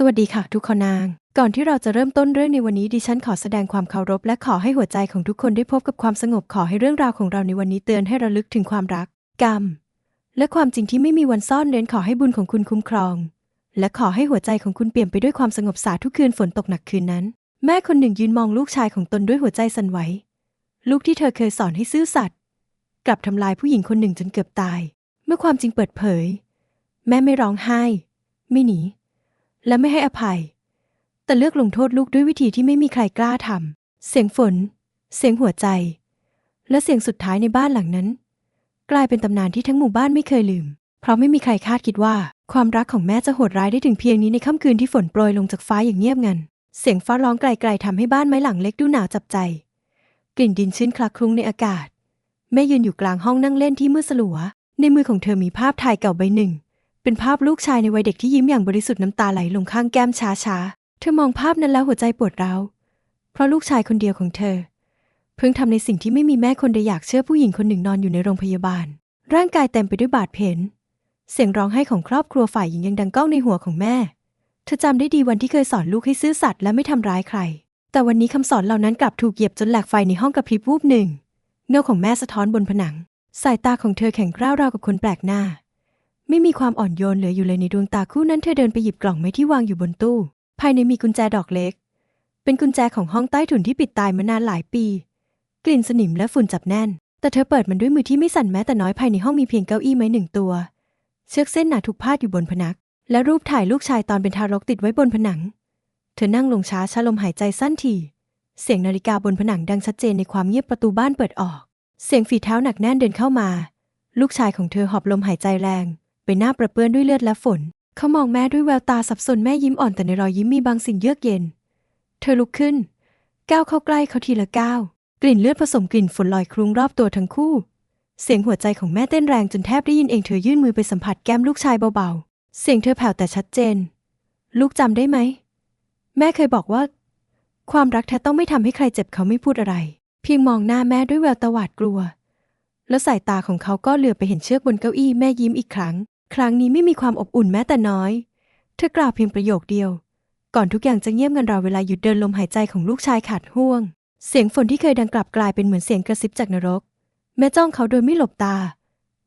สวัสดีค่ะ ทุกคนนาง ก่อนที่เราจะเริ่มต้นเรื่องในวันนี้ดิฉันขอแสดงความเคารพ และขอให้หัวใจของทุกคนได้พบกับความสงบขอให้เรื่องราวของเราในวันนี้เตือนให้ระลึกถึงความรัก กรรม และความจริงที่ไม่มีวันซ่อนเร้นขอให้บุญของคุณคุ้มครอง และขอให้หัวใจของคุณเปลี่ยมไปด้วยความสงบสาทุกคืนฝนตกหนักคืนนั้น แม่คนหนึ่งยืนมองลูกชายของตนด้วยหัวใจสั่นไหวลูกที่เธอเคยสอนให้ซื่อสัตย์กลับทำลายผู้หญิงคนหนึ่งจนเกือบตาย เมื่อความจริงเปิดเผย แม่ไม่ร้องไห้ ไม่หนี และไม่ให้อภัย แต่เลือกลงโทษลูกด้วยวิธีที่ไม่มีใครกล้าทำเสียงฝน เสียงหัวใจ และเสียงสุดท้ายในบ้านหลังนั้น กลายเป็นตำนานที่ทั้งหมู่บ้านไม่เคยลืม เพราะไม่มีใครคาดคิดว่า ความรักของแม่จะโหดร้ายได้ถึงเพียงนี้ในค่ำคืนที่ฝนโปรยลงจากฟ้าอย่างเงียบงันเสียงฟ้าร้องไกลๆทำให้บ้านไม้หลังเล็กดูหนาวจับใจ กลิ่นดินชื้นคลักคลุ้งในอากาศแม่ยืนอยู่กลางห้องนั่งเล่นที่มืดสลัว ในมือของเธอมีภาพถ่ายเก่าใบหนึ่ง เป็นภาพลูกชายในวัยเด็กที่ยิ้มอย่างบริสุทธิ์น้ำตาไหลลงข้างแก้มช้าๆ เธอมองภาพนั้นแล้วหัวใจปวดร้าว เพราะลูกชายคนเดียวของเธอ เพิ่งทำในสิ่งที่ไม่มีแม่คนใดอยากเชื่อผู้หญิงคนหนึ่งนอนอยู่ในโรงพยาบาล ร่างกายเต็มไปด้วยบาดเผ็นเสียงร้องไห้ของครอบครัวฝ่ายหญิงยังดังก้องในหัวของแม่ เธอจำได้ดีวันที่เคยสอนลูกให้ซื่อสัตย์และไม่ทำร้ายใคร แต่วันนี้คำสอนเหล่านั้นกลับถูกเหยียบจนแหลกไฟในห้องกระพริบวูบหนึ่ง เงาของแม่สะท้อนบนผนัง สายตาของเธอแข็งกร้าวราวกับคนแปลกหน้า ไม่มีความอ่อนโยนเหลืออยู่เลยในดวงตาคู่นั้นเธอเดินไปหยิบกล่องไม้ที่วางอยู่บนตู้ ภายในมีกุญแจดอกเล็ก เป็นกุญแจของห้องใต้ถุนที่ปิดตายมานานหลายปี กลิ่นสนิมและฝุ่นจับแน่น แต่เธอเปิดมันด้วยมือที่ไม่สั่นแม้แต่น้อยภายในห้องมีเพียงเก้าอี้ไม้หนึ่งตัว เชือกเส้นหนาทุกพาดอยู่บนพนักและรูปถ่ายลูกชายตอนเป็นทารกติดไว้บนผนัง เธอนั่งลงช้าช้าลมหายใจสั้นที เสียงนาฬิกาบนผนังดังชัดเจนในความเงียบประตูบ้านเปิดออก เสียงฝีเท้าหนักแน่นเดินเข้ามา ลูกชายของเธอหอบลมหายใจแรง ใบหน้าประเปื้อนด้วยเลือดและฝน เขามองแม่ด้วยแววตาสับสนแม่ยิ้มอ่อนแต่ในรอยยิ้มมีบางสิ่งเยือกเย็น เธอลุกขึ้น ก้าวเข้าใกล้เขาทีละก้าวกลิ่นเลือดผสมกลิ่นฝนลอยคลุ้งรอบตัวทั้งคู่ เสียงหัวใจของแม่เต้นแรงจนแทบได้ยินเองเธอยื่นมือไปสัมผัสแก้มลูกชายเบาๆ เสียงเธอแผ่วแต่ชัดเจน ลูกจำได้ไหม แม่เคยบอกว่า ความรักแท้ต้องไม่ทำให้ใครเจ็บเขาไม่พูดอะไร เพียงมองหน้าแม่ด้วยแววตาหวาดกลัว แล้วสายตาของเขาก็เหลือไปเห็นเชือกบนเก้าอี้แม่ยิ้มอีกครั้ง ครั้งนี้ไม่มีความอบอุ่นแม้แต่น้อย เธอกล่าวเพียงประโยคเดียว ก่อนทุกอย่างจะเงียบงันรอเวลาหยุดเดินลมหายใจของลูกชายขาดห่วง เสียงฝนที่เคยดังกลับกลายเป็นเหมือนเสียงกระซิบจากนรก แม่จ้องเขาโดยไม่หลบตา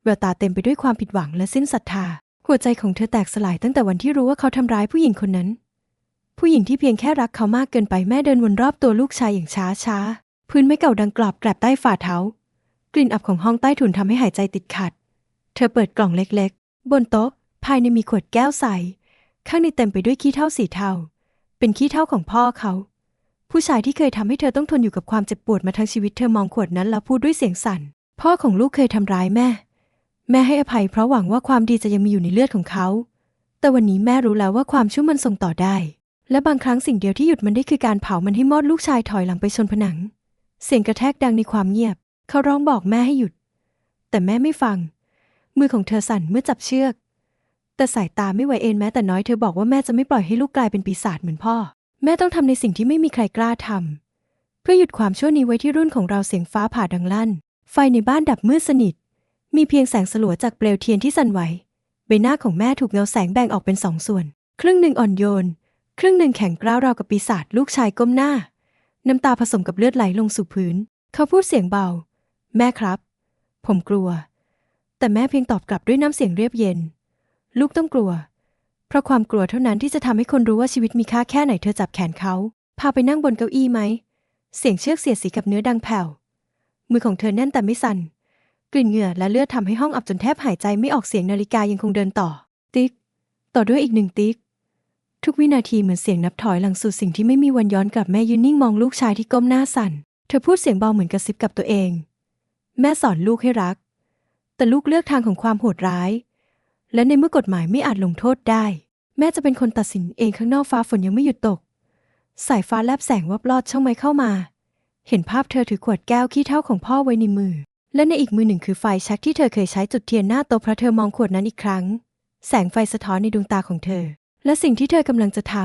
แววตาเต็มไปด้วยความผิดหวังและสิ้นศรัทธา หัวใจของเธอแตกสลายตั้งแต่วันที่รู้ว่าเขาทำร้ายผู้หญิงคนนั้น ผู้หญิงที่เพียงแค่รักเขามากเกินไปแม่เดินวนรอบตัวลูกชายอย่างช้าช้าพื้นไม้เก่าดังกรอบแกรบใต้ฝ่าเท้า กลิ่นอับของห้องใต้ถุนทำให้หายใจติดขัด เธอเปิดกล่องเล็ก บนโต๊ะภายในมีขวดแก้วใส ข้างในเต็มไปด้วยขี้เถ้าสีเทา เป็นขี้เถ้าของพ่อเขา ผู้ชายที่เคยทำให้เธอต้องทนอยู่กับความเจ็บปวดมาทั้งชีวิตเธอมองขวดนั้นแล้วพูดด้วยเสียงสั่น พ่อของลูกเคยทำร้ายแม่ แม่ให้อภัยเพราะหวังว่าความดีจะยังมีอยู่ในเลือดของเขา แต่วันนี้แม่รู้แล้วว่าความชั่วมันส่งต่อได้ และบางครั้งสิ่งเดียวที่หยุดมันได้คือการเผามันให้มอดลูกชายถอยหลังไปชนผนัง เสียงกระแทกดังในความเงียบ เขาร้องบอกแม่ให้หยุด แต่แม่ไม่ฟัง มือของเธอสั่นเมื่อจับเชือก แต่สายตาไม่ไหวเอ็นแม้แต่น้อยเธอบอกว่าแม่จะไม่ปล่อยให้ลูกกลายเป็นปีศาจเหมือนพ่อ แม่ต้องทำในสิ่งที่ไม่มีใครกล้าทำเพื่อหยุดความชั่วนี้ไว้ที่รุ่นของเราเสียงฟ้าผ่าดังลั่น ไฟในบ้านดับมืดสนิท มีเพียงแสงสลัวจากเปลวเทียนที่สั่นไหว ใบหน้าของแม่ถูกเงาแสงแบ่งออกเป็นสองส่วน ครึ่งหนึ่งอ่อนโยน ครึ่งหนึ่งแข็งกร้าวราวกับปีศาจลูกชายก้มหน้า น้ำตาผสมกับเลือดไหลลงสู่พื้น เขาพูดเสียงเบา แม่ครับ ผมกลัว แต่แม่เพียงตอบกลับด้วยน้ำเสียงเรียบเย็น ลูกต้องกลัว เพราะความกลัวเท่านั้นที่จะทำให้คนรู้ว่าชีวิตมีค่าแค่ไหนเธอจับแขนเขา พาไปนั่งบนเก้าอี้ไหม เสียงเชือกเสียดสีกับเนื้อดังแผ่ว มือของเธอแน่นแต่ไม่สั่น กลิ่นเหงื่อและเลือดทำให้ห้องอับจนแทบหายใจไม่ออกเสียงนาฬิกายังคงเดินต่อ ติ๊ก ต่อด้วยอีกหนึ่งติ๊ก ทุกวินาทีเหมือนเสียงนับถอยหลังสู่สิ่งที่ไม่มีวันย้อนกลับแม่ยืนนิ่งมองลูกชายที่ก้มหน้าสั่น เธอพูดเสียงเบาเหมือนกระซิบกับตัวเอง แม่สอนลูกให้รัก แต่ลูกเลือกทางของความโหดร้าย และในเมื่อกฎหมายไม่อาจลงโทษได้ แม่จะเป็นคนตัดสินเองข้างนอกฟ้าฝนยังไม่หยุดตก สายฟ้าแลบแสงวับลอดช่องไม้เข้ามา เห็นภาพเธอถือขวดแก้วขี้เท่าของพ่อไว้ในมือ และในอีกมือหนึ่งคือไฟชักที่เธอเคยใช้จุดเทียนหน้าโต๊ะเพราะเธอมองขวดนั้นอีกครั้ง แสงไฟสะท้อนในดวงตาของเธอ และสิ่งที่เธอกำลังจะท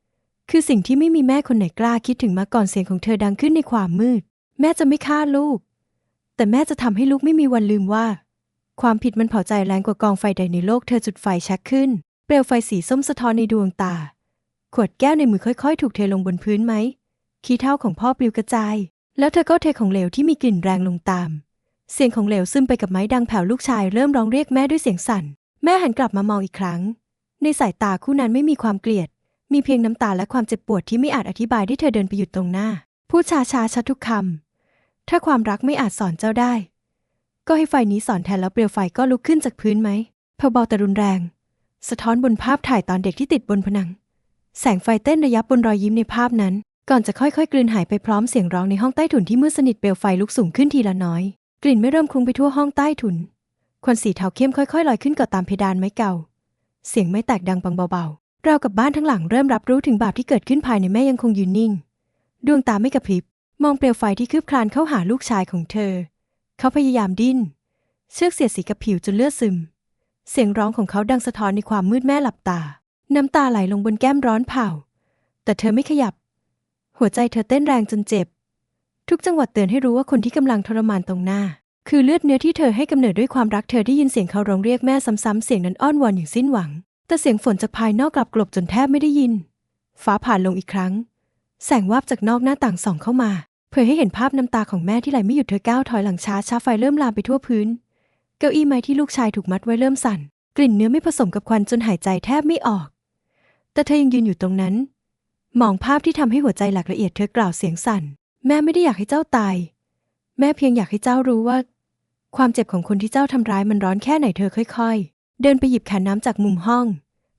ำคือสิ่งที่ไม่มีแม่คนไหนกล้าคิดถึงมาก่อนเสียงของเธอดังขึ้นในความมืด แม่จะไม่ฆ่าลูก แต่แม่จะทำให้ลูกไม่มีวันลืมว่า ความผิดมันเผาใจแรงกว่ากองไฟใดในโลกเธอจุดไฟชักขึ้น เปลวไฟสีส้มสะท้อนในดวงตา ขวดแก้วในมือค่อยๆ ถูกเทลงบนพื้นไหมขี้เท่าของพ่อปลิวกระจาย แล้วเธอก็เทของเหลวที่มีกลิ่นแรงลงตาม เสียงของเหลวซึมไปกับไม้ดังแผ่วลูกชายเริ่มร้องเรียกแม่ด้วยเสียงสั่น แม่หันกลับมามองอีกครั้ง ในสายตาคู่นั้นไม่มีความเกลียด มีเพียงน้ำตาและความเจ็บปวดที่ไม่อาจอธิบายได้เธอเดินไปหยุดตรงหน้าพูดชาช้าๆชัดทุกคำถ้าความรักไม่อาจสอนเจ้าได้ ก็ให้ไฟนี้สอนแทนแล้วเปลวไฟก็ลุกขึ้นจากพื้นไหมเพอเบาแต่รุนแรง สะท้อนบนภาพถ่ายตอนเด็กที่ติดบนผนัง แสงไฟเต้นระยับบนรอยยิ้มในภาพนั้น ก่อนจะค่อยๆ กลืนหายไปพร้อมเสียงร้องในห้องใต้ถุนที่มืดสนิทเปลวไฟลุกสูงขึ้นทีละน้อย กลิ่นไม่เริ่มคลุ้งไปทั่วห้องใต้ถุน ควันสีเทาเข้มค่อยๆลอยขึ้นเกาะตามเพดานไม้เก่า เสียงไม่แตกดังปังเบาๆราวกับบ้านทั้งหลังเริ่มรับรู้ถึงบาปที่เกิดขึ้นภายในแม่ยังคงยืนนิ่ง ดวงตาไม่กระพริบ มองเปลวไฟที่คืบคลานเข้าหาลูกชายของเธอ เขาพยายามดิ้น เชือกเสียดสีกับผิวจนเลือดซึม เสียงร้องของเขาดังสะท้อนในความมืดแม่หลับตา น้ำตาไหลลงบนแก้มร้อนเผา แต่เธอไม่ขยับ หัวใจเธอเต้นแรงจนเจ็บ ทุกจังหวัดเตือนให้รู้ว่าคนที่กำลังทรมานตรงหน้า คือเลือดเนื้อที่เธอให้กำเนิดด้วยความรักเธอได้ยินเสียงเขาร้องเรียกแม่ซ้ำๆเสียงนั้นอ้อนวอนอย่างสิ้นหวัง แต่เสียงฝนจากภายนอกกลับกลบจนแทบไม่ได้ยิน ฟ้าผ่านลงอีกครั้ง แสงวาบจากนอกหน้าต่างส่องเข้ามา ผยให้เห็นภาพน้ำตาของแม่ที่ไหลไม่หยุดเธอก้าวถอยหลังช้าช้าไฟเริ่มลามไปทั่วพื้น เก้าอี้ไม้ที่ลูกชายถูกมัดไว้เริ่มสั่น กลิ่นเนื้อไม่ผสมกับควันจนหายใจแทบไม่ออก แต่เธอยังยืนอยู่ตรงนั้น มองภาพที่ทำให้หัวใจหลักละเอียดเธอกล่าวเสียงสั่น แม่ไม่ได้อยากให้เจ้าตาย แม่เพียงอยากให้เจ้ารู้ว่า ความเจ็บของคนที่เจ้าทำร้ายมันร้อนแค่ไหนเธอค่อยๆ เดินไปหยิบขันน้ำจากมุมห้อง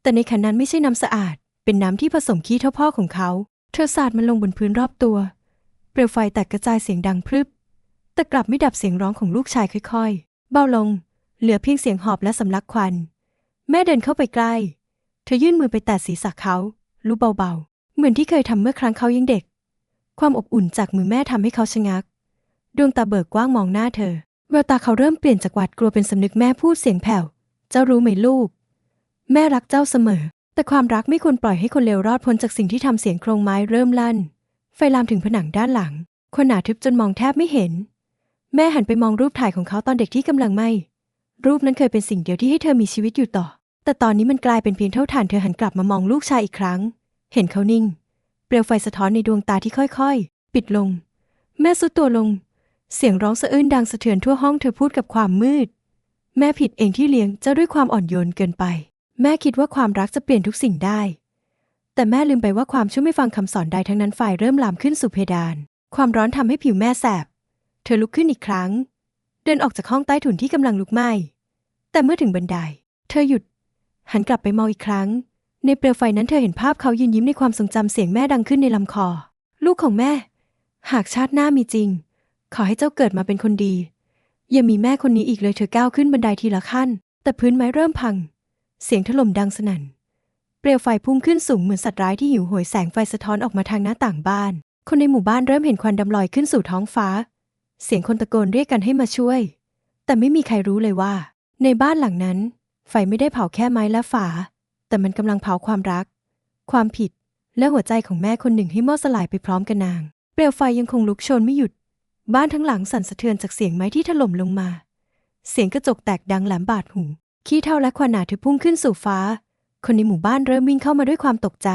แต่ในขันนั้นไม่ใช่น้ำสะอาด เป็นน้ำที่ผสมขี้เท่าพ่อของเขา เธอสาดมันลงบนพื้นรอบตัว เปลวไฟแตกกระจายเสียงดังพรึบ แต่กลับไม่ดับเสียงร้องของลูกชายค่อยๆ เบาลง เหลือเพียงเสียงหอบและสำลักควัน แม่เดินเข้าไปใกล้ เธอยื่นมือไปแตะศีรษะเขาลูบเบาๆ เหมือนที่เคยทำเมื่อครั้งเขายังเด็ก ความอบอุ่นจากมือแม่ทำให้เขาชะงัก ดวงตาเบิกกว้างมองหน้าเธอแววตาเขาเริ่มเปลี่ยนจากหวาดกลัวเป็นสำนึกแม่พูดเสียงแผ่ว เจ้ารู้ไหมลูก แม่รักเจ้าเสมอ แต่ความรักไม่ควรปล่อยให้คนเลวรอดพ้นจากสิ่งที่ทำเสียงโครงไม้เริ่มลั่น ไฟลามถึงผนังด้านหลังคนหนาทึบจนมองแทบไม่เห็น แม่หันไปมองรูปถ่ายของเขาตอนเด็กที่กำลังไหมรูปนั้นเคยเป็นสิ่งเดียวที่ให้เธอมีชีวิตอยู่ต่อ แต่ตอนนี้มันกลายเป็นเพียงเท่าฐานเธอหันกลับมามองลูกชายอีกครั้ง เห็นเขานิ่ง เปลวไฟสะท้อนในดวงตาที่ค่อยๆ ปิดลง แม่สุดตัวลง เสียงร้องสะอื้นดังสะเทือนทั่วห้องเธอพูดกับความมืด แม่ผิดเองที่เลี้ยงเจ้าด้วยความอ่อนโยนเกินไป แม่คิดว่าความรักจะเปลี่ยนทุกสิ่งได้ แต่แม่ลืมไปว่าความชั่วไม่ฟังคำสอนใดทั้งนั้นไฟเริ่มลามขึ้นสู่เพดาน ความร้อนทำให้ผิวแม่แสบ เธอลุกขึ้นอีกครั้ง เดินออกจากห้องใต้ถุนที่กำลังลุกไหม้ แต่เมื่อถึงบันได เธอหยุด หันกลับไปมองอีกครั้ง ในเปลวไฟนั้นเธอเห็นภาพเขายืนยิ้มในความทรงจำเสียงแม่ดังขึ้นในลำคอ ลูกของแม่ หากชาติหน้ามีจริง ขอให้เจ้าเกิดมาเป็นคนดี อย่ามีแม่คนนี้อีกเลยเธอก้าวขึ้นบันไดทีละขั้น แต่พื้นไม้เริ่มพัง เสียงถล่มดังสนั่น เปลวไฟพุ่งขึ้นสูงเหมือนสัตว์ร้ายที่หิวโหยแสงไฟสะท้อนออกมาทางหน้าต่างบ้าน คนในหมู่บ้านเริ่มเห็นควันดำลอยขึ้นสู่ท้องฟ้า เสียงคนตะโกนเรียกกันให้มาช่วย แต่ไม่มีใครรู้เลยว่า ในบ้านหลังนั้น ไฟไม่ได้เผาแค่ไม้และฝา แต่มันกำลังเผาความรัก ความผิด และหัวใจของแม่คนหนึ่งให้มอดสลายไปพร้อมกันนาง เปลวไฟยังคงลุกโชนไม่หยุด บ้านทั้งหลังสั่นสะเทือนจากเสียงไม้ที่ถล่มลงมา เสียงกระจกแตกดังแหลมบาดหูขี้เท่าและควันหนาทึบพุ่งขึ้นสู่ฟ้า คนในหมู่บ้านเริ่มวิ่งเข้ามาด้วยความตกใจ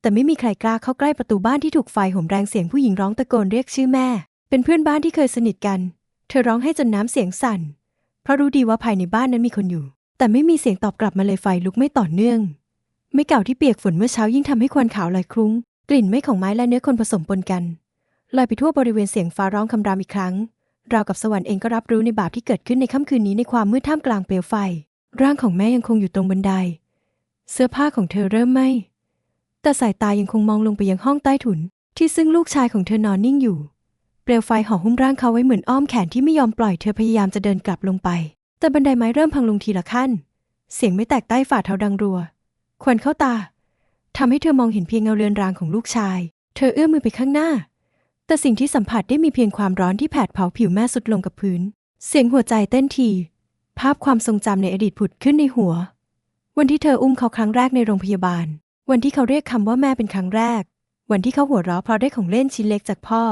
แต่ไม่มีใครกล้าเข้าใกล้ประตูบ้านที่ถูกไฟห่มแรงเสียงผู้หญิงร้องตะโกนเรียกชื่อแม่ เป็นเพื่อนบ้านที่เคยสนิทกัน เธอร้องให้จนน้ำเสียงสั่น เพราะรู้ดีว่าภายในบ้านนั้นมีคนอยู่ แต่ไม่มีเสียงตอบกลับมาเลยไฟลุกไม่ต่อเนื่อง ไม่เก่าที่เปียกฝนเมื่อเช้ายิ่งทำให้ควันขาวลอยคลุ้ง กลิ่นไม่ของไม้และเนื้อคนผสมปนกันลอยไปทั่วบริเวณเสียงฟ้าร้องคำรามอีกครั้ง ราวกับสวรรค์เองก็รับรู้ในบาปที่เกิดขึ้นในค่ำคืนนี้ในความมืดท่ามกลางเปลวไฟ ร่างของแม่ยังคงอยู่ตรงบันได เสื้อผ้าของเธอเริ่มไหม้แต่สายตายังคงมองลงไปยังห้องใต้ถุน ที่ซึ่งลูกชายของเธอนอนนิ่งอยู่ เปลวไฟห่อหุ้มร่างเขาไว้เหมือนอ้อมแขนที่ไม่ยอมปล่อยเธอพยายามจะเดินกลับลงไป แต่บันไดไม้เริ่มพังลงทีละขั้น เสียงไม่แตกใต้ฝ่าเท้าดังรัว ควันเข้าตาทำให้เธอมองเห็นเพียงเงาเรือนรางของลูกชาย เธอเอื้อมมือไปข้างหน้า แต่สิ่งที่สัมผัสได้มีเพียงความร้อนที่แผดเผาผิวแม่สุดลงกับพื้น เสียงหัวใจเต้นที ภาพความทรงจำในอดีตผุดขึ้นในหัว วันที่เธออุ้มเขาครั้งแรกในโรงพยาบาล วันที่เขาเรียกคำว่าแม่เป็นครั้งแรก วันที่เขาหัวเราะเพราะได้ของเล่นชิ้นเล็กจากพ่อ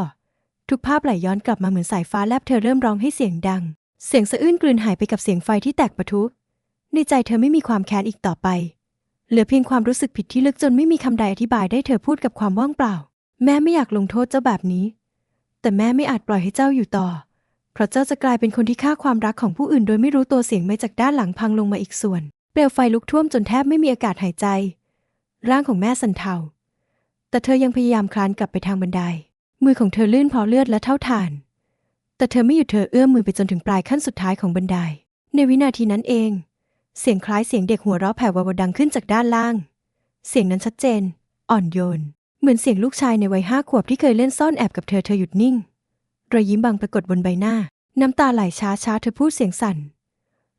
ทุกภาพไหลย้อนกลับมาเหมือนสายฟ้าแลบเธอเริ่มร้องให้เสียงดัง เสียงสะอื้นกลืนหายไปกับเสียงไฟที่แตกปะทุในใจเธอไม่มีความแค้นอีกต่อไป เหลือเพียงความรู้สึกผิดที่ลึกจนไม่มีคำใดอธิบายได้เธอพูดกับความว่างเปล่า แม่ไม่อยากลงโทษเจ้าแบบนี้ แต่แม่ไม่อาจปล่อยให้เจ้าอยู่ต่อ เพราะเจ้าจะกลายเป็นคนที่ฆ่าความรักของผู้อื่น โดยไม่รู้ตัวเสียงไม้จากด้านหลังพังลงมาอีกส่วน เปลวไฟลุกท่วมจนแทบไม่มีอากาศหายใจ ร่างของแม่สันเทา แต่เธอยังพยายามคลานกลับไปทางบันได มือของเธอลื่นเพราะเลือดและเท่าฐาน แต่เธอไม่หยุดเธอเอื้อมมือไปจนถึงปลายขั้นสุดท้ายของบันได ในวินาทีนั้นเอง เสียงคล้ายเสียงเด็กหัวเราะแผ่วๆดังขึ้นจากด้านล่าง เสียงนั้นชัดเจน อ่อนโยน เหมือนเสียงลูกชายในวัยห้าขวบที่เคยเล่นซ่อนแอบกับเธอเธอหยุดนิ่งรอยยิ้มบางปรากฏบนใบหน้า น้ำตาไหลช้าช้าเธอพูดเสียงสั่น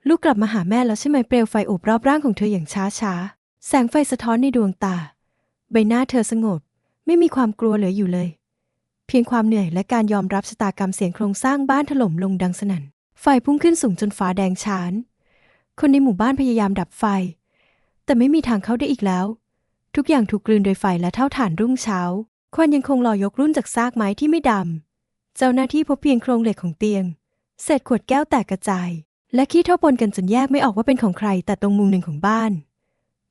ลูกกลับมาหาแม่แล้วใช่ไหมเปลวไฟโอบรอบร่างของเธออย่างช้าช้าๆแสงไฟสะท้อนในดวงตา ใบหน้าเธอสงบ ไม่มีความกลัวเหลืออยู่เลย เพียงความเหนื่อยและการยอมรับชะตากรรมเสียงโครงสร้างบ้านถล่มลงดังสนั่น ไฟพุ่งขึ้นสูงจนฟ้าแดงฉาน คนในหมู่บ้านพยายามดับไฟ แต่ไม่มีทางเข้าได้อีกแล้ว ทุกอย่างถูกกลืนโดยไฟและเท่าฐานรุ่งเช้า ควันยังคงลอยยกรุ่นจากซากไม้ที่ไม่ดำ เจ้าหน้าที่พบเพียงโครงเหล็กของเตียง เศษขวดแก้วแตกกระจาย และขี้เท่าปนกันจนแยกไม่ออกว่าเป็นของใคร แต่ตรงมุมหนึ่งของบ้าน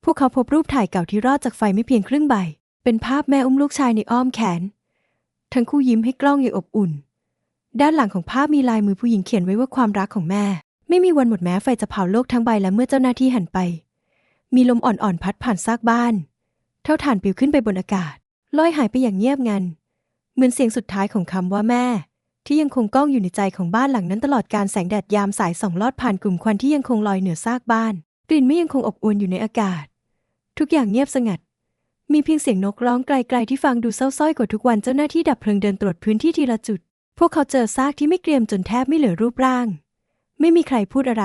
พวกเขาพบรูปถ่ายเก่าที่รอดจากไฟไม่เพียงครึ่งใบ เป็นภาพแม่อุ้มลูกชายในอ้อมแขน ทั้งคู่ยิ้มให้กล้องอย่างอบอุ่น ด้านหลังของภาพมีลายมือผู้หญิงเขียนไว้ว่าความรักของแม่ ไม่มีวันหมดแม้ไฟจะเผาโลกทั้งใบและเมื่อเจ้าหน้าที่หันไป มีลมอ่อนๆพัดผ่านซากบ้าน เท่าฐานปลิวขึ้นไปบนอากาศลอยหายไปอย่างเงียบงัน เหมือนเสียงสุดท้ายของคำว่าแม่ ที่ยังคงก้องอยู่ในใจของบ้านหลังนั้นตลอดการแสงแดดยามสายส่องลอดผ่านกลุ่มควันที่ยังคงลอยเหนือซากบ้าน กลิ่นไม่ยังคงอบอวลอยู่ในอากาศ ทุกอย่างเงียบสงัด มีเพียงเสียงนกร้องไกลๆที่ฟังดูเศร้าสร้อยกว่าทุกวันเจ้าหน้าที่ดับเพลิงเดินตรวจพื้นที่ทีละจุด พวกเขาเจอซากที่ไม่เกรียมจนแทบไม่เหลือรูปร่าง ไม่มีใครพูดอะไร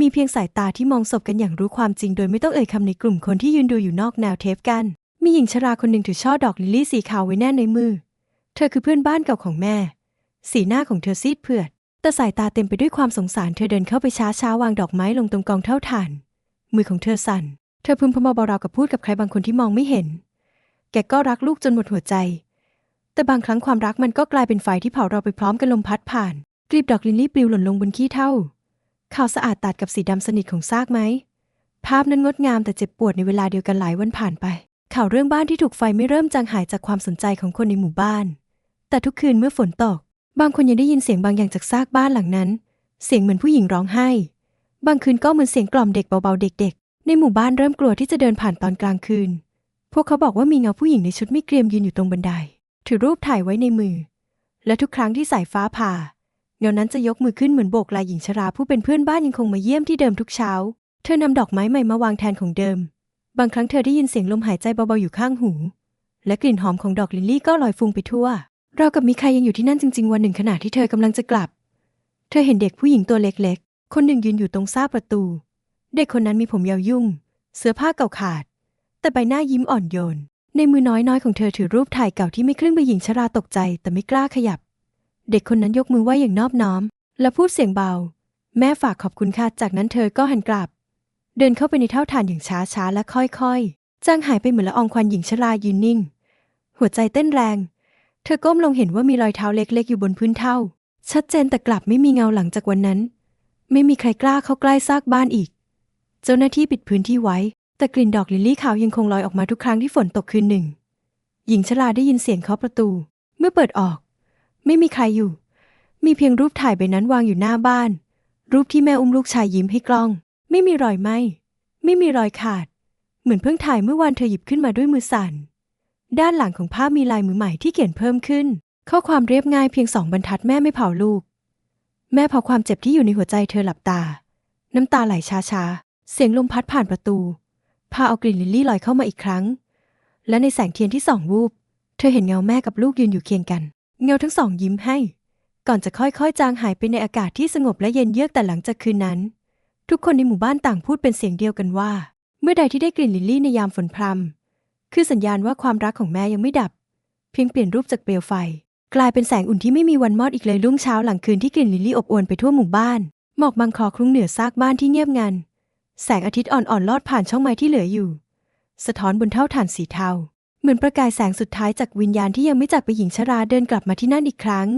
มีเพียงสายตาที่มองศพกันอย่างรู้ความจริง โดยไม่ต้องเอ่ยคำในกลุ่มคนที่ยืนดูอยู่นอกแนวเทปกัน มีหญิงชราคนหนึ่งถือช่อดอกลิลลี่สีขาวไว้แน่นในมือ เธอคือเพื่อนบ้านเก่าของแม่ สีหน้าของเธอซีดเผือด แต่สายตาเต็มไปด้วยความสงสาร เธอเดินเข้าไปช้าช้าๆวางดอกไม้ลงตรงกองเท่าฐาน มือของเธอสั่น เธอพึมพำเบาๆรากับพูดกับใครบางคนที่มองไม่เห็น แกก็รักลูกจนหมดหัวใจ แต่บางครั้งความรักมันก็กลายเป็นไฟที่เผาเราไปพร้อมกันลมพัดผ่านกลีบดอกลิลลี่ปลิวหล่นลงบนขี้เถ้าขาวสะอาดตัดกับสีดำสนิทของซากไม้ ภาพนั้นงดงามแต่เจ็บปวดในเวลาเดียวกันหลายวันผ่านไป ข่าวเรื่องบ้านที่ถูกไฟไม่เริ่มจางหายจากความสนใจของคนในหมู่บ้าน แต่ทุกคืนเมื่อฝนตก บางคนยังได้ยินเสียงบางอย่างจากซากบ้านหลังนั้น เสียงเหมือนผู้หญิงร้องไห้ บางคืนก็เหมือนเสียงกล่อมเด็กเบาๆเด็ก ๆ ในหมู่บ้านเริ่มกลัวที่จะเดินผ่านตอนกลางคืน พวกเขาบอกว่ามีเงาผู้หญิงในชุดไม่เกรียมยืนอยู่ตรงบันได ถือรูปถ่ายไว้ในมือ และทุกครั้งที่สายฟ้าผ่าเงานั้นจะยกมือขึ้นเหมือนโบกลายหญิงชราผู้เป็นเพื่อนบ้านยังคงมาเยี่ยมที่เดิมทุกเช้า เธอนำดอกไม้ใหม่มาวางแทนของเดิม บางครั้งเธอได้ยินเสียงลมหายใจเบาๆอยู่ข้างหู และกลิ่นหอมของดอกลิลลี่ก็ลอยฟุ้งไปทั่ว เรากับมีใครยังอยู่ที่นั่นจริง ๆ วันหนึ่งขณะที่เธอกำลังจะกลับ เธอเห็นเด็กผู้หญิงตัวเล็กๆ คนหนึ่งยืนอยู่ตรงซ่าประตู เด็กคนนั้นมีผมยาวยุ่ง เสื้อผ้าเก่าขาด แต่ใบหน้ายิ้มอ่อนโยน ในมือน้อยๆของเธอถือรูปถ่ายเก่าที่ไม่ครึ่งใบหญิงชราตกใจแต่ไม่กล้าขยับ เด็กคนนั้นยกมือไหว้อย่างนอบน้อม และพูดเสียงเบา แม่ฝากขอบคุณค่ะจากนั้นเธอก็หันกลับ เดินเข้าไปในเท่าฐานอย่างช้าๆและค่อยๆจางหายไปเหมือนละอองควันหญิงชรายืนนิ่ง หัวใจเต้นแรง ธอก้มลงเห็นว่ามีรอยเท้าเล็กๆ อยู่บนพื้นเท่า ชัดเจนแต่กลับไม่มีเงาหลังจากวันนั้น ไม่มีใครกล้าเข้าใกล้ซากบ้านอีก เจ้าหน้าที่ปิดพื้นที่ไว้ แต่กลิ่นดอกลิลลี่ขาวยังคงลอยออกมาทุกครั้งที่ฝนตกคืนหนึ่ง หญิงชราได้ยินเสียงเคาะประตู เมื่อเปิดออก ไม่มีใครอยู่ มีเพียงรูปถ่ายใบนั้นวางอยู่หน้าบ้าน รูปที่แม่อุ้มลูกชายยิ้มให้กล้อง ไม่มีรอยไหมไม่มีรอยขาด เหมือนเพิ่งถ่ายเมื่อวานเธอหยิบขึ้นมาด้วยมือสั่น ด้านหลังของภาพมีลายมือใหม่ที่เขียนเพิ่มขึ้น ข้อความเรียบง่ายเพียงสองบรรทัดแม่ไม่เผาลูก แม่เผาความเจ็บที่อยู่ในหัวใจเธอหลับตา น้ำตาไหลช้าๆ เสียงลมพัดผ่านประตู พาเอากลิ่นลิลลี่ลอยเข้ามาอีกครั้ง และในแสงเทียนที่สองวูบ เธอเห็นเงาแม่กับลูกยืนอยู่เคียงกัน เงาทั้งสองยิ้มให้ ก่อนจะค่อยๆ จางหายไปในอากาศที่สงบและเย็นเยือกแต่หลังจากคืนนั้น ทุกคนในหมู่บ้านต่างพูดเป็นเสียงเดียวกันว่า เมื่อใดที่ได้กลิ่นลิลลี่ในยามฝนพรำ คือสัญญาณว่าความรักของแม่ยังไม่ดับ เพียงเปลี่ยนรูปจากเปลวไฟ กลายเป็นแสงอุ่นที่ไม่มีวันมอดอีกเลยรุ่งเช้าหลังคืนที่กลิ่นลิลลี่อบอวลไปทั่วหมู่บ้านหมอกบางคอคลุ้งเหนือซากบ้านที่เงียบงัน แสงอาทิตย์อ่อนๆลอดผ่านช่องไม้ที่เหลืออยู่ สะท้อนบนเท่าฐานสีเทา เหมือนประกายแสงสุดท้ายจากวิญญาณที่ยังไม่จากไปหญิงชราเดินกลับมาที่นั่นอีกครั้ง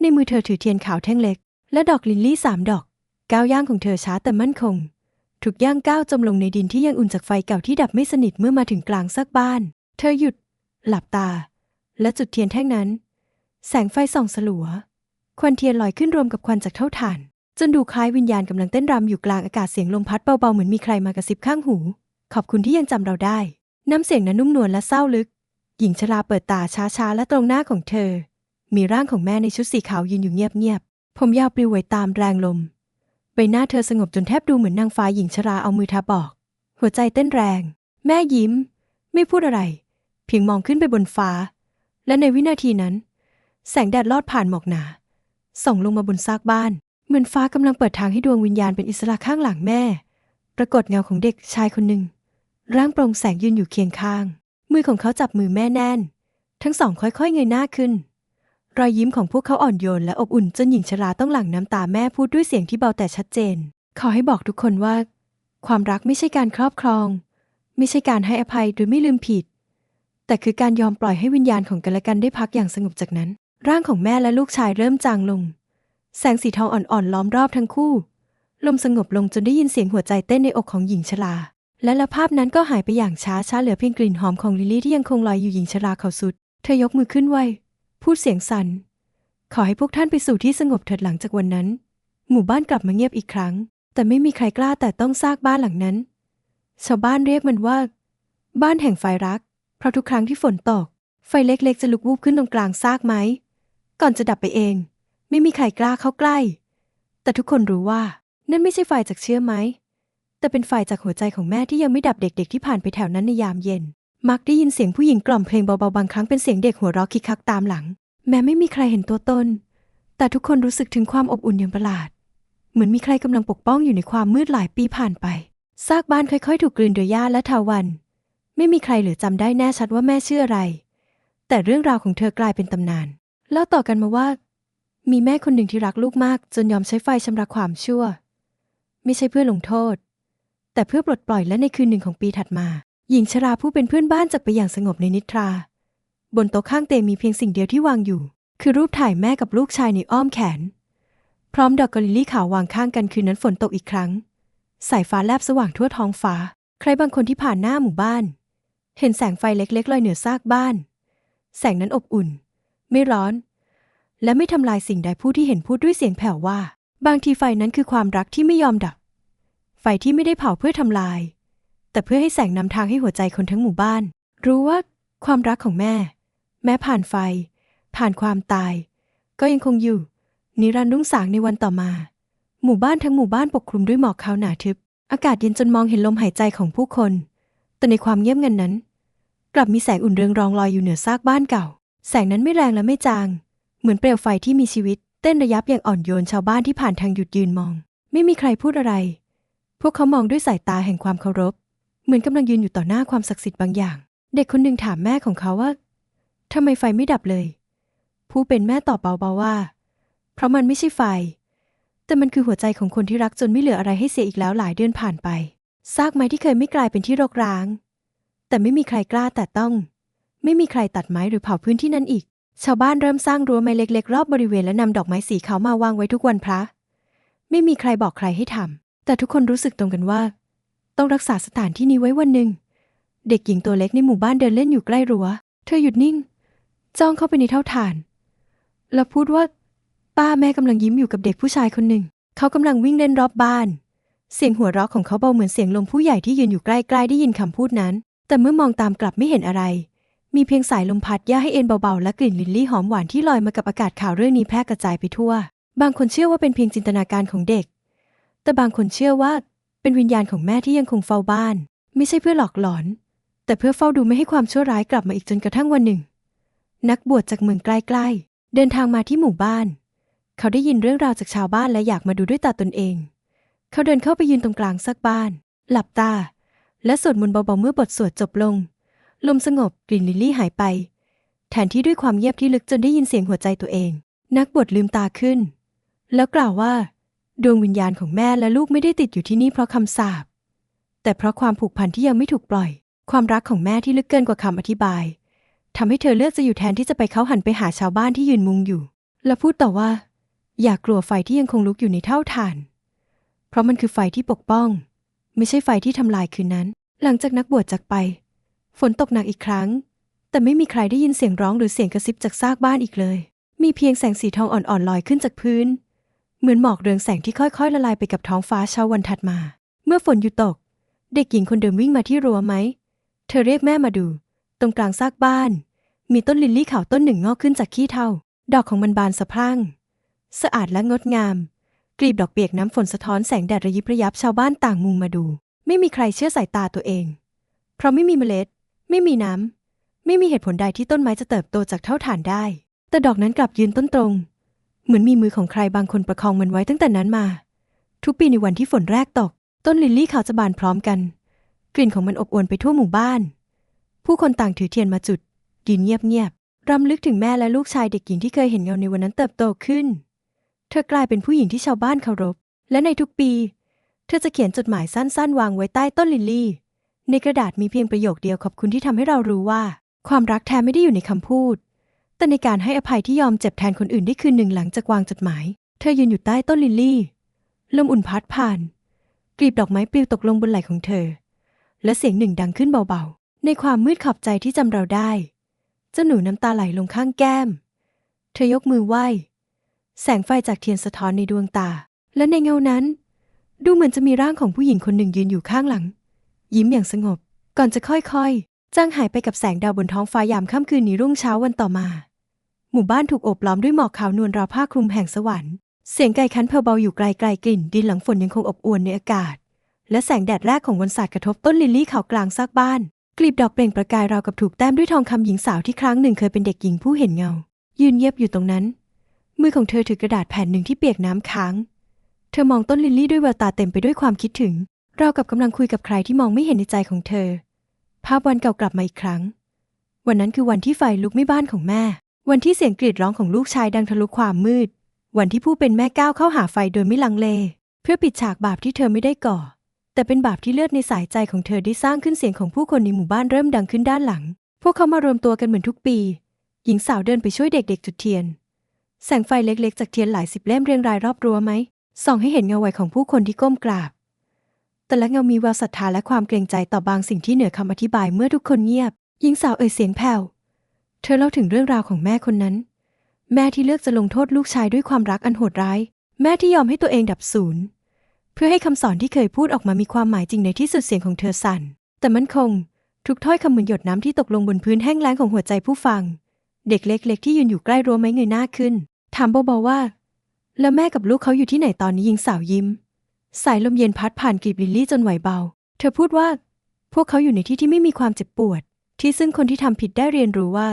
ในมือเธอถือเทียนขาวแท่งเล็ก และดอกลิลลี่สามดอก ก้าวย่างของเธอช้าแต่มั่นคง ถูกย่างก้าวจมลงในดินที่ยังอุ่นจากไฟเก่าที่ดับไม่สนิทเมื่อมาถึงกลางซักบ้าน เธอหยุด หลับตา และจุดเทียนแท่งนั้น แสงไฟส่องสลัว ควันเทียนลอยขึ้นรวมกับควันจากเท่าฐาน จนดูคล้ายวิญญาณกำลังเต้นรำอยู่กลางอากาศเสียงลมพัดเบาๆเหมือนมีใครมากระซิบข้างหู ขอบคุณที่ยังจำเราได้ น้ำเสียงนั้นนุ่มนวลและเศร้าลึก หญิงชราเปิดตาช้าๆและตรงหน้าของเธอ มีร่างของแม่ในชุดสีขาวยืนอยู่เงียบๆผมยาวปลิวไหวตามแรงลม หน้าเธอสงบจนแทบดูเหมือนนางฟ้าหญิงชราเอามือทาบอก หัวใจเต้นแรง แม่ยิ้ม ไม่พูดอะไร เพียงมองขึ้นไปบนฟ้า และในวินาทีนั้น แสงแดดลอดผ่านหมอกหนา ส่องลงมาบนซากบ้าน เหมือนฟ้ากำลังเปิดทางให้ดวงวิญญาณเป็นอิสระข้างหลังแม่ ปรากฏเงาของเด็กชายคนหนึ่งร่างโปร่งแสงยืนอยู่เคียงข้าง มือของเขาจับมือแม่แน่น ทั้งสองค่อยๆเงยหน้าขึ้น รอยยิ้มของพวกเขาอ่อนโยนและอบอุ่นจนหญิงชราต้องหลั่งน้ำตาแม่พูดด้วยเสียงที่เบาแต่ชัดเจน ขอให้บอกทุกคนว่า ความรักไม่ใช่การครอบครอง ไม่ใช่การให้อภัยโดยไม่ลืมผิด แต่คือการยอมปล่อยให้วิญญาณของกันและกันได้พักอย่างสงบจากนั้น ร่างของแม่และลูกชายเริ่มจางลง แสงสีทองอ่อนๆล้อมรอบทั้งคู่ ลมสงบลงจนได้ยินเสียงหัวใจเต้นในอกของหญิงชราและละภาพนั้นก็หายไปอย่างช้าช้าเหลือเพียงกลิ่นหอมของลิลลี่ที่ยังคงลอยอยู่หญิงชราเขาสุด เธอยกมือขึ้นไว พูดเสียงสัน่น ขอให้พวกท่านไปสู่ที่สงบเถิดหลังจากวันนั้น หมู่บ้านกลับมาเงียบอีกครั้ง แต่ไม่มีใครกล้าแต่ต้องซากบ้านหลังนั้น ชาวบ้านเรียกมันว่า บ้านแห่งไฟรัก เพราะทุกครั้งที่ฝนตก ไฟเล็กๆ จะลุกวูบขึ้นตรงกลางซากไม้ก่อนจะดับไปเอง ไม่มีใครกล้าเข้าใกล้ แต่ทุกคนรู้ว่านั่นไม่ใช่ไฟจากเชื่อไหมแต่เป็นไฟจากหัวใจของแม่ที่ยังไม่ดับเด็กๆที่ผ่านไปแถวนั้นในยามเย็น มักได้ยินเสียงผู้หญิงกล่อมเพลงเบาๆ บางครั้งเป็นเสียงเด็กหัวเราะคิกคักตามหลัง แม้ไม่มีใครเห็นตัวตน แต่ทุกคนรู้สึกถึงความอบอุ่นอย่างประหลาด เหมือนมีใครกำลังปกป้องอยู่ในความมืดหลายปีผ่านไป ซากบ้านค่อยๆ ถูกกลืนโดยหญ้าและทาวัน ไม่มีใครเหลือจำได้แน่ชัดว่าแม่ชื่ออะไร แต่เรื่องราวของเธอกลายเป็นตำนาน เล่าต่อกันมาว่า มีแม่คนหนึ่งที่รักลูกมาก จนยอมใช้ไฟชำระความชั่ว ไม่ใช่เพื่อลงโทษ แต่เพื่อปลดปล่อยและในคืนหนึ่งของปีถัดมา หญิงชราผู้เป็นเพื่อนบ้านจากไปอย่างสงบในนิทรา บนโต๊ะข้างเตมีเพียงสิ่งเดียวที่วางอยู่ คือรูปถ่ายแม่กับลูกชายในอ้อมแขน พร้อมดอกกลิลลี่ขาววางข้างกันคืนนั้นฝนตกอีกครั้ง สายฟ้าแลบสว่างทั่วท้องฟ้า ใครบางคนที่ผ่านหน้าหมู่บ้าน เห็นแสงไฟเล็กๆลอยเหนือซากบ้าน แสงนั้นอบอุ่น ไม่ร้อน และไม่ทำลายสิ่งใดผู้ที่เห็นพูดด้วยเสียงแผ่วว่า บางทีไฟนั้นคือความรักที่ไม่ยอมดับ ไฟที่ไม่ได้เผาเพื่อทำลาย แต่เพื่อให้แสงนำทางให้หัวใจคนทั้งหมู่บ้าน รู้ว่าความรักของแม่ แม้ผ่านไฟ ผ่านความตาย ก็ยังคงอยู่ นิรันดร์รุ่งสางในวันต่อมา หมู่บ้านทั้งหมู่บ้านปกคลุมด้วยหมอกขาวหนาทึบ อากาศเย็นจนมองเห็นลมหายใจของผู้คน แต่ในความเงียบงันนั้น กลับมีแสงอุ่นเรืองรองลอยอยู่เหนือซากบ้านเก่า แสงนั้นไม่แรงและไม่จาง เหมือนเปลวไฟที่มีชีวิต เต้นระยับอย่างอ่อนโยนชาวบ้านที่ผ่านทางหยุดยืนมอง ไม่มีใครพูดอะไร พวกเขามองด้วยสายตาแห่งความเคารพ เหมือนกำลังยืนอยู่ต่อหน้าความศักดิ์สิทธิ์บางอย่าง เด็กคนหนึ่งถามแม่ของเขาว่าทำไมไฟไม่ดับเลย ผู้เป็นแม่ตอบเบาๆว่า เพราะมันไม่ใช่ไฟ แต่มันคือหัวใจของคนที่รักจนไม่เหลืออะไรให้เสียอีกแล้วหลายเดือนผ่านไป ซากไม้ที่เคยไม่กลายเป็นที่รกร้าง แต่ไม่มีใครกล้าแต่ต้อง ไม่มีใครตัดไม้หรือเผาพื้นที่นั้นอีก ชาวบ้านเริ่มสร้างรั้วไม้เล็กๆ รอบบริเวณและนำดอกไม้สีขาวมาวางไว้ทุกวันพระ ไม่มีใครบอกใครให้ทำแต่ทุกคนรู้สึกตรงกันว่า ต้องรักษาสถานที่นี้ไว้วันหนึ่ง เด็กหญิงตัวเล็กในหมู่บ้านเดินเล่นอยู่ใกล้รั้ว เธอหยุดนิ่ง จ้องเข้าไปในเท่าฐาน แล้วพูดว่า ป้าแม่กำลังยิ้มอยู่กับเด็กผู้ชายคนหนึ่ง เขากำลังวิ่งเล่นรอบบ้าน เสียงหัวเราะของเขาเบาเหมือนเสียงลมผู้ใหญ่ที่ยืนอยู่ใกล้ๆได้ยินคำพูดนั้น แต่เมื่อมองตามกลับไม่เห็นอะไร มีเพียงสายลมพัดย่าให้เอ็นเบาๆ และกลิ่นลิลลี่หอมหวานที่ลอยมากับอากาศข่าวเรื่องนี้แพร่กระจายไปทั่ว บางคนเชื่อว่าเป็นเพียงจินตนาการของเด็ก แต่บางคนเชื่อว่า เป็นวิญญาณของแม่ที่ยังคงเฝ้าบ้าน ไม่ใช่เพื่อหลอกหลอน แต่เพื่อเฝ้าดูไม่ให้ความชั่วร้ายกลับมาอีกจนกระทั่งวันหนึ่ง นักบวชจากเมืองใกล้ๆ เดินทางมาที่หมู่บ้าน เขาได้ยินเรื่องราวจากชาวบ้านและอยากมาดูด้วยตาตนเอง เขาเดินเข้าไปยืนตรงกลางซักบ้าน หลับตา และสวดมนต์เบาๆเมื่อบทสวดจบลง ลมสงบกลิ่นลิลลี่หายไป แทนที่ด้วยความเงียบที่ลึกจนได้ยินเสียงหัวใจตัวเอง นักบวชลืมตาขึ้น แล้วกล่าวว่า ดวงวิญญาณของแม่และลูกไม่ได้ติดอยู่ที่นี่เพราะคำสาป แต่เพราะความผูกพันที่ยังไม่ถูกปล่อย ความรักของแม่ที่ลึกเกินกว่าคำอธิบายทำให้เธอเลือกจะอยู่แทนที่จะไปเขาหันไปหาชาวบ้านที่ยืนมุงอยู่ และพูดต่อว่า อย่ากลัวไฟที่ยังคงลุกอยู่ในเท่าฐาน เพราะมันคือไฟที่ปกป้อง ไม่ใช่ไฟที่ทำลายคืนนั้น หลังจากนักบวชจากไป ฝนตกหนักอีกครั้ง แต่ไม่มีใครได้ยินเสียงร้องหรือเสียงกระซิบจากซากบ้านอีกเลย มีเพียงแสงสีทองอ่อนๆลอยขึ้นจากพื้น เหมือนหมอกเรืองแสงที่ค่อยๆ ละลายไปกับท้องฟ้าเช้าวันถัดมา เมื่อฝนหยุดตก เด็กหญิงคนเดิมวิ่งมาที่รั้วไหมเธอเรียกแม่มาดู ตรงกลางซากบ้าน มีต้นลิลลี่ขาวต้นหนึ่งงอกขึ้นจากขี้เถ้าดอกของมันบานสะพรั่ง สะอาดและงดงาม กลีบดอกเปียกน้ำฝนสะท้อนแสงแดดระยิบระยับชาวบ้านต่างมุงมาดู ไม่มีใครเชื่อสายตาตัวเอง เพราะไม่มีเมล็ด ไม่มีน้ำไม่มีเหตุผลใดที่ต้นไม้จะเติบโตจากเท่าฐานได้ แต่ดอกนั้นกลับยืนต้นตรง เหมือนมีมือของใครบางคนประคองมันไว้ตั้งแต่นั้นมา ทุกปีในวันที่ฝนแรกตก ต้นลิลลี่ขาวจะบานพร้อมกัน กลิ่นของมันอบอวลไปทั่วหมู่บ้าน ผู้คนต่างถือเทียนมาจุดยืนเงียบๆรำลึกถึงแม่และลูกชายเด็กหญิงที่เคยเห็นเงาในวันนั้นเติบโตขึ้น เธอกลายเป็นผู้หญิงที่ชาวบ้านเคารพ และในทุกปี เธอจะเขียนจดหมายสั้นๆ วางไว้ใต้ต้นลิลลี่ ในกระดาษมีเพียงประโยคเดียวขอบคุณที่ทำให้เรารู้ว่า ความรักแท้ไม่ได้อยู่ในคำพูด แต่ในการให้อภัยที่ยอมเจ็บแทนคนอื่นได้คืนหนึ่งหลังจากวางจดหมาย เธอยืนอยู่ใต้ต้นลิลลี่ ลมอุ่นพัดผ่าน กลีบดอกไม้ปลิวตกลงบนไหล่ของเธอ และเสียงหนึ่งดังขึ้นเบาๆ ในความมืดขอบใจที่จำเราได้ เจ้าหนูน้ำตาไหลลงข้างแก้ม เธอยกมือไหว้ แสงไฟจากเทียนสะท้อนในดวงตา และในเงานั้น ดูเหมือนจะมีร่างของผู้หญิงคนหนึ่งยืนอยู่ข้างหลัง ยิ้มอย่างสงบ ก่อนจะค่อยๆ จางหายไปกับแสงดาวบนท้องฟ้ายามค่ำคืนนี้รุ่งเช้าวันต่อมา หมู่บ้านถูกโอบล้อมด้วยหมอกขาวนวลราวผ้าคลุมแห่งสวรรค์ เสียงไก่คันเพลเบาอยู่ไกลๆกลกลิ่นดินหลังฝนยังคงอบอวลในอากาศ และแสงแดดแรกของวันศาสตร์กระทบต้นลิลลี่ขาวกลางซากบ้าน กลีบดอกเปล่งประกายราวกับถูกแต้มด้วยทองคำหญิงสาวที่ครั้งหนึ่งเคยเป็นเด็กหญิงผู้เห็นเงา ยืนเยียบอยู่ตรงนั้น มือของเธอถือกระดาษแผ่นหนึ่งที่เปียกน้ำค้าง เธอมองต้นลิลลี่ด้วยแววตาเต็มไปด้วยความคิดถึง ราวกับกำลังคุยกับใครที่มองไม่เห็นในใจของเธอ ภาพวันเก่ากลับมาอีกครั้ง วันนั้นคือวันที่ไฟลุกไหม่บ้านของแม่ วันที่เสียงกรีดร้องของลูกชายดังทะลุความมืด วันที่ผู้เป็นแม่ก้าวเข้าหาไฟโดยไม่ลังเล เพื่อปิดฉากบาปที่เธอไม่ได้ก่อ แต่เป็นบาปที่เลือดในสายใจของเธอได้สร้างขึ้นเสียงของผู้คนในหมู่บ้านเริ่มดังขึ้นด้านหลัง พวกเขามารวมตัวกันเหมือนทุกปี หญิงสาวเดินไปช่วยเด็กๆจุดเทียน แสงไฟเล็กๆ จากเทียนหลายสิบเล่มเรียงรายรอบรั้วไหมส่องให้เห็นเงาไวของผู้คนที่ก้มกราบ แต่ละเงามีแววศรัทธาและความเกรงใจต่อบางสิ่งที่เหนือคำอธิบายเมื่อทุกคนเงียบ หญิงสาวเอ่ยเสียงแผ่ว เธอเล่าถึงเรื่องราวของแม่คนนั้น แม่ที่เลือกจะลงโทษลูกชายด้วยความรักอันโหดร้าย แม่ที่ยอมให้ตัวเองดับศูนย์เพื่อให้คำสอนที่เคยพูดออกมามีความหมายจริงในที่สุดเสียงของเธอสั่น แต่มันคง ทุกถ้อยคำเหมือนหยดน้ำที่ตกลงบนพื้นแห้งแล้งของหัวใจผู้ฟัง เด็กเล็กๆที่ยืนอยู่ใกล้รั้วไม้เงยหน้าขึ้น ถามเบาๆว่า แล้วแม่กับลูกเขาอยู่ที่ไหนตอนนี้หญิงสาวยิ้ม สายลมเย็นพัดผ่านกลีบลิลลี่จนไหวเบา เธอพูดว่า พวกเขาอยู่ในที่ที่ไม่มีความเจ็บปวด ที่ซึ่งคนที่ทำผิดได้เรียนรู้ว่า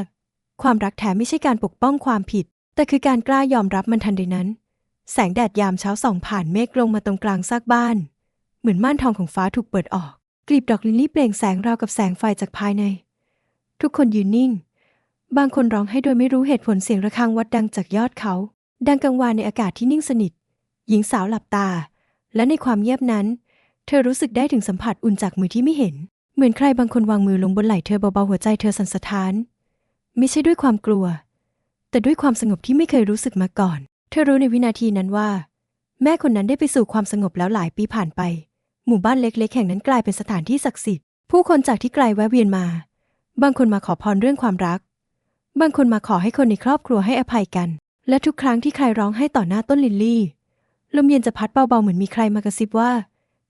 ความรักแท้ไม่ใช่การปกป้องความผิด แต่คือการกล้ายอมรับมันทันใดนั้น แสงแดดยามเช้าส่องผ่านเมฆลงมาตรงกลางซากบ้าน เหมือนม่านทองของฟ้าถูกเปิดออก กลีบดอกลิลลี่เปล่งแสงราวกับแสงไฟจากภายใน ทุกคนยืนนิ่ง บางคนร้องให้โดยไม่รู้เหตุผลเสียงระฆังวัดดังจากยอดเขา ดังกังวานในอากาศที่นิ่งสนิท หญิงสาวหลับตา และในความเงียบนั้น เธอรู้สึกได้ถึงสัมผัสอุ่นจากมือที่ไม่เห็น เหมือนใครบางคนวางมือลงบนไหล่เธอเบาๆหัวใจเธอสั่นสะท้าน ไม่ใช่ด้วยความกลัว แต่ด้วยความสงบที่ไม่เคยรู้สึกมาก่อน เธอรู้ในวินาทีนั้นว่า แม่คนนั้นได้ไปสู่ความสงบแล้วหลายปีผ่านไป หมู่บ้านเล็กๆแห่งนั้นกลายเป็นสถานที่ศักดิ์สิทธิ์ผู้คนจากที่ไกลแวะเวียนมา บางคนมาขอพรเรื่องความรัก บางคนมาขอให้คนในครอบครัวให้อภัยกัน และทุกครั้งที่ใครร้องให้ต่อหน้าต้นลิลลี่ ลมเย็นจะพัดเบาๆเหมือนมีใครมากระซิบว่า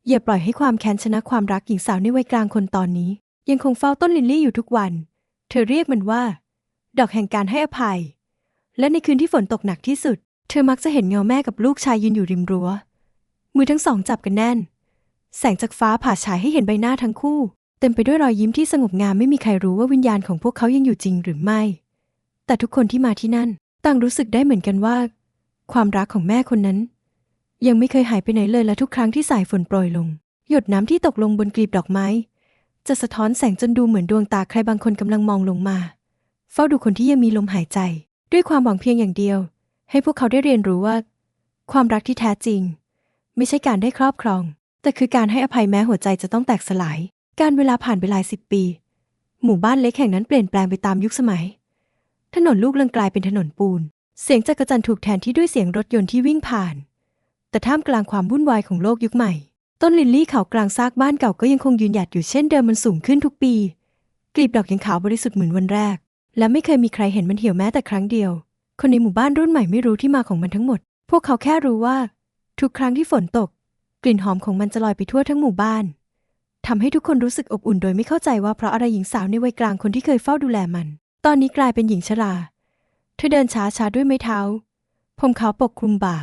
อย่าปล่อยให้ความแค้นชนะความรักหญิงสาวในวัยกลางคนตอนนี้ ยังคงเฝ้าต้นลิลลี่อยู่ทุกวัน เธอเรียกมันว่า ดอกแห่งการให้อภัย และในคืนที่ฝนตกหนักที่สุด เธอมักจะเห็นเงาแม่กับลูกชายยืนอยู่ริมรั้ว มือทั้งสองจับกันแน่น แสงจากฟ้าผ่าฉายให้เห็นใบหน้าทั้งคู่ เต็มไปด้วยรอยยิ้มที่สงบงามไม่มีใครรู้ว่าวิญญาณของพวกเขายังอยู่จริงหรือไม่ แต่ทุกคนที่มาที่นั่นต่างรู้สึกได้เหมือนกันว่า ความรักของแม่คนนั้น ยังไม่เคยหายไปไหนเลยและทุกครั้งที่สายฝนโปรยลง หยดน้ำที่ตกลงบนกลีบดอกไม้จะสะท้อนแสงจนดูเหมือนดวงตาใครบางคนกำลังมองลงมา เฝ้าดูคนที่ยังมีลมหายใจ ด้วยความหวังเพียงอย่างเดียว ให้พวกเขาได้เรียนรู้ว่า ความรักที่แท้จริง ไม่ใช่การได้ครอบครอง แต่คือการให้อภัยแม้หัวใจจะต้องแตกสลาย การเวลาผ่านไปหลายสิบปี หมู่บ้านเล็กแห่งนั้นเปลี่ยนแปลงไปตามยุคสมัย ถนนลูกเลังกลายเป็นถนนปูน เสียงจักรจันทร์ถูกแทนที่ด้วยเสียงรถยนต์ที่วิ่งผ่าน แต่ท่ามกลางความวุ่นวายของโลกยุคใหม่ ต้นลิลลี่เขากลางซากบ้านเก่าก็ยังคงยืนหยัดอยู่เช่นเดิมมันสูงขึ้นทุกปีกลีบดอกยังขาวบริสุทธิ์เหมือนวันแรก และไม่เคยมีใครเห็นมันเหี่ยวแม้แต่ครั้งเดียว คนในหมู่บ้านรุ่นใหม่ไม่รู้ที่มาของมันทั้งหมด พวกเขาแค่รู้ว่า ทุกครั้งที่ฝนตก กลิ่นหอมของมันจะลอยไปทั่วทั้งหมู่บ้านทำให้ทุกคนรู้สึกอบอุ่นโดยไม่เข้าใจว่าเพราะอะไรหญิงสาวในวัยกลางคนที่เคยเฝ้าดูแลมัน ตอนนี้กลายเป็นหญิงชรา เธอเดินช้าช้าๆด้วยไม้เท้า ผมขาวปกคลุมบ่า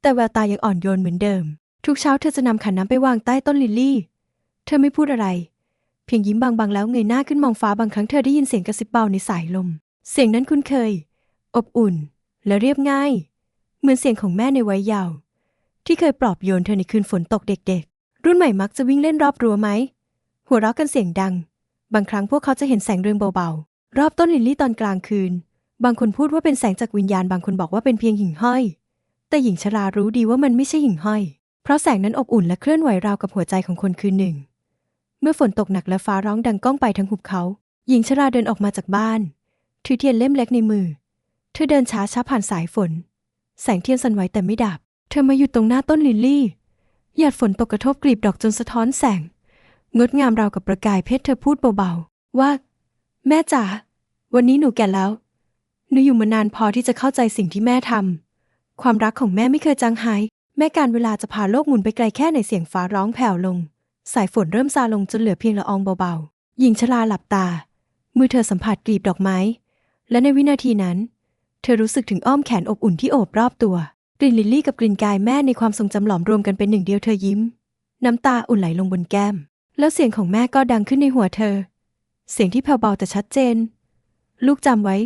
แต่แววตายังอ่อนโยนเหมือนเดิม ทุกเช้าเธอจะนำขันน้ำไปวางใต้ต้นลิลลี่ เธอไม่พูดอะไร เพียงยิ้มบางๆแล้วเงยหน้าขึ้นมองฟ้าบางครั้งเธอได้ยินเสียงกระซิบเบาในสายลม เสียงนั้นคุ้นเคย อบอุ่น และเรียบง่าย เหมือนเสียงของแม่ในวัยเยาว์ที่เคยปลอบโยนเธอในคืนฝนตกเด็กๆ รุ่นใหม่มักจะวิ่งเล่นรอบรั้วไหม หัวเราะกันเสียงดัง บางครั้งพวกเขาจะเห็นแสงเรืองเบาๆ รอบต้นลิลลี่ตอนกลางคืน บางคนพูดว่าเป็นแสงจากวิญญาณบางคนบอกว่าเป็นเพียงหิ่งห้อย แต่หญิงชรารู้ดีว่ามันไม่ใช่หิ่งห้อย เพราะแสงนั้นอบอุ่นและเคลื่อนไหวราวกับหัวใจของคนคืนหนึ่ง เมื่อฝนตกหนักและฟ้าร้องดังก้องไปทั้งหุบเขา หญิงชราเดินออกมาจากบ้าน ถือเทียนเล่มเล็กในมือ เธอเดินช้าช้าผ่านสายฝน แสงเทียนสั่นไหวแต่ไม่ดับ เธอมาหยุดตรงหน้าต้นลิลลี่ หยาดฝนตกกระทบกลีบดอกจนสะท้อนแสง งดงามราวกับประกายเพชรเธอพูดเบาๆ ว่า แม่จ๋า วันนี้หนูแก่แล้ว หนูอยู่มานานพอที่จะเข้าใจสิ่งที่แม่ทำ ความรักของแม่ไม่เคยจางหาย แม่การเวลาจะพาโลกหมุนไปไกลแค่ไหนเสียงฟ้าร้องแผ่วลง สายฝนเริ่มซาลงจนเหลือเพียงละอองเบาๆ หญิงชราหลับตา มือเธอสัมผัสกลีบดอกไม้ และในวินาทีนั้น เธอรู้สึกถึงอ้อมแขนอบอุ่นที่โอบรอบตัว กลิ่นลิลลี่กับกลิ่นกายแม่ในความทรงจำหลอมรวมกันเป็นหนึ่งเดียวเธอยิ้ม น้ำตาอุ่นไหลลงบนแก้ม แล้วเสียงของแม่ก็ดังขึ้นในหัวเธอ เสียงที่แผ่วเบาแต่ชัดเจน ลูกจำไว้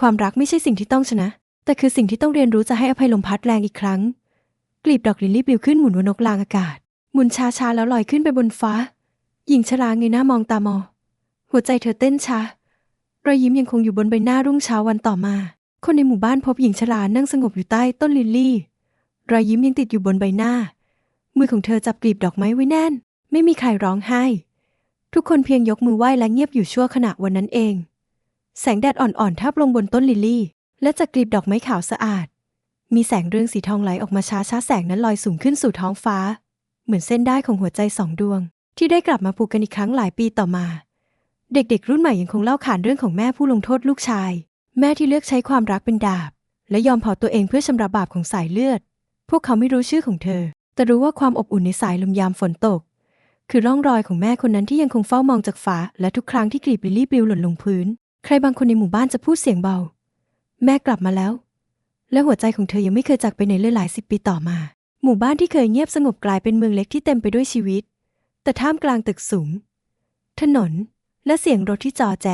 ความรักไม่ใช่สิ่งที่ต้องชนะ แต่คือสิ่งที่ต้องเรียนรู้จะให้อภัยลมพัดแรงอีกครั้ง กลีบดอกลิลลี่ปลิวขึ้นหมุนวนนกลางอากาศ หมุนช้าๆแล้วลอยขึ้นไปบนฟ้า หญิงชราเงยหน้ามองตามองหัวใจเธอเต้นช้ารอยยิ้มยังคงอยู่บนใบหน้ารุ่งเช้าวันต่อมา คนในหมู่บ้านพบหญิงชรานั่งสงบอยู่ใต้ต้นลิลลี่ รอยยิ้มยังติดอยู่บนใบหน้า มือของเธอจับกลีบดอกไม้ไว้แน่น ไม่มีใครร้องไห้ ทุกคนเพียงยกมือไหว้และเงียบอยู่ชั่วขณะวันนั้นเอง แสงแดดอ่อนๆทับลงบนต้นลิลลี่ และจากกลีบดอกไม้ขาวสะอาด มีแสงเรืองสีทองไหลออกมาช้าๆแสงนั้นลอยสูงขึ้นสู่ท้องฟ้า เหมือนเส้นได้ของหัวใจสองดวง ที่ได้กลับมาผูกกันอีกครั้งหลายปีต่อมา เด็กๆ รุ่นใหม่ยังคงเล่าขานเรื่องของแม่ผู้ลงโทษลูกชาย แม่ที่เลือกใช้ความรักเป็นดาบ และยอมเผาตัวเองเพื่อชำระบาปของสายเลือด พวกเขาไม่รู้ชื่อของเธอ แต่รู้ว่าความอบอุ่นในสายลมยามฝนตก คือร่องรอยของแม่คนนั้นที่ยังคงเฝ้ามองจากฟ้า และทุกครั้งที่กลีบลิลลี่ปลิวหล่นลงพื้น ใครบางคนในหมู่บ้านจะพูดเสียงเบา แม่กลับมาแล้ว และหัวใจของเธอยังไม่เคยจากไปไหนเลยหลายสิบปีต่อมา หมู่บ้านที่เคยเงียบสงบกลายเป็นเมืองเล็กที่เต็มไปด้วยชีวิต แต่ท่ามกลางตึกสูง ถนนและเสียงรถที่จอแจ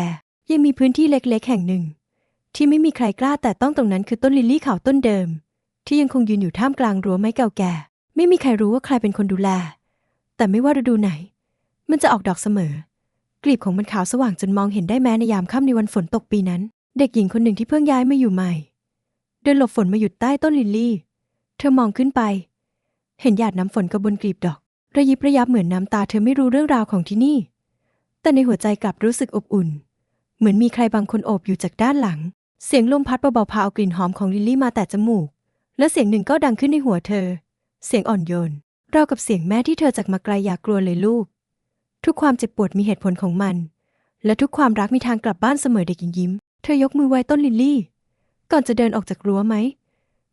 ยังมีพื้นที่เล็กๆ แห่งหนึ่ง ที่ไม่มีใครกล้าแต่ต้องตรงนั้นคือต้นลิลลี่ขาวต้นเดิม ที่ยังคงยืนอยู่ท่ามกลางรั้วไม้เก่าแก่ ไม่มีใครรู้ว่าใครเป็นคนดูแล แต่ไม่ว่าฤดูไหน มันจะออกดอกเสมอ กลีบของมันขาวสว่างจนมองเห็นได้แม้ในยามค่ำในวันฝนตกปีนั้น เด็กหญิงคนหนึ่งที่เพิ่งย้ายมาอยู่ใหม่ เดินหลบฝนมาหยุดใต้ต้นลิลลี่ เธอมองขึ้นไป เห็นหยาดน้ำฝนกับบนกลีบดอก ระยิบระยับเหมือนน้ำตาเธอไม่รู้เรื่องราวของที่นี่ แต่ในหัวใจกลับรู้สึกอบอุ่น เหมือนมีใครบางคนโอบอยู่จากด้านหลัง เสียงลมพัดเบาๆพาเอากลิ่นหอมของลิลลี่มาแต่จมูก และเสียงหนึ่งก็ดังขึ้นในหัวเธอ เสียงอ่อนโยนราวกับเสียงแม่ที่เธอจากมาไกลอย่ากลัวเลยลูก ทุกความเจ็บปวดมีเหตุผลของมัน และทุกความรักมีทางกลับบ้านเสมอเด็กหญิงยิ้ม เธอยกมือไหว้ต้นลิลลี่ ก่อนจะเดินออกจากรั้วไหม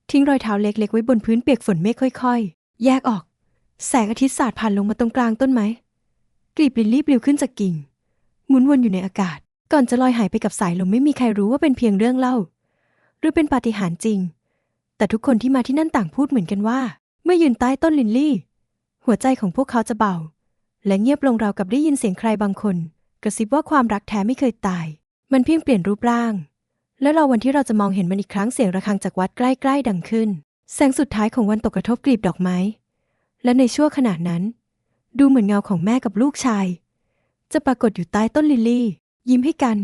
ทิ้งรอยเท้าเล็กๆไว้บนพื้นเปียกฝนเมฆค่อย แยกออก แสงอาทิตย์สาดผ่านลงมาตรงกลางต้นไม้กลีบลิลลี่ปลิวขึ้นจากกิ่ง หมุนวนอยู่ในอากาศ ก่อนจะลอยหายไปกับสายลมไม่มีใครรู้ว่าเป็นเพียงเรื่องเล่า หรือเป็นปาฏิหาริย์จริง แต่ทุกคนที่มาที่นั่นต่างพูดเหมือนกันว่า เมื่อยืนใต้ต้นลิลลี่ หัวใจของพวกเขาจะเบา และเงียบลงราวกับได้ยินเสียงใครบางคน กระซิบว่าความรักแท้ไม่เคยตาย มันเพียงเปลี่ยนรูปร่าง และรอวันที่เราจะมองเห็นมันอีกครั้งเสียงระฆังจากวัดใกล้ๆดังขึ้น แสงสุดท้ายของวันตกกระทบกลีบดอกไม้ และในชั่วขณะนั้น ดูเหมือนเงาของแม่กับลูกชาย จะปรากฏอยู่ใต้ต้นลิลลี่ ยิ้มให้กัน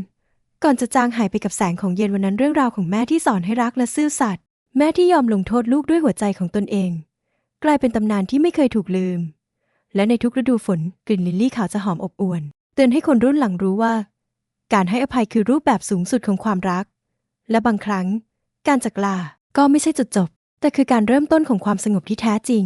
ก่อนจะจางหายไปกับแสงของเย็นวันนั้นเรื่องราวของแม่ที่สอนให้รักและซื่อสัตย์แม่ที่ยอมลงโทษลูกด้วยหัวใจของตนเอง กลายเป็นตำนานที่ไม่เคยถูกลืม และในทุกฤดูฝนกลิ่นลิลลี่ขาวจะหอมอบอวลเตือนให้คนรุ่นหลังรู้ว่า การให้อภัยคือรูปแบบสูงสุดของความรัก และบางครั้ง การจากลาก็ไม่ใช่จุดจบ แต่คือการเริ่มต้นของความสงบที่แท้จริง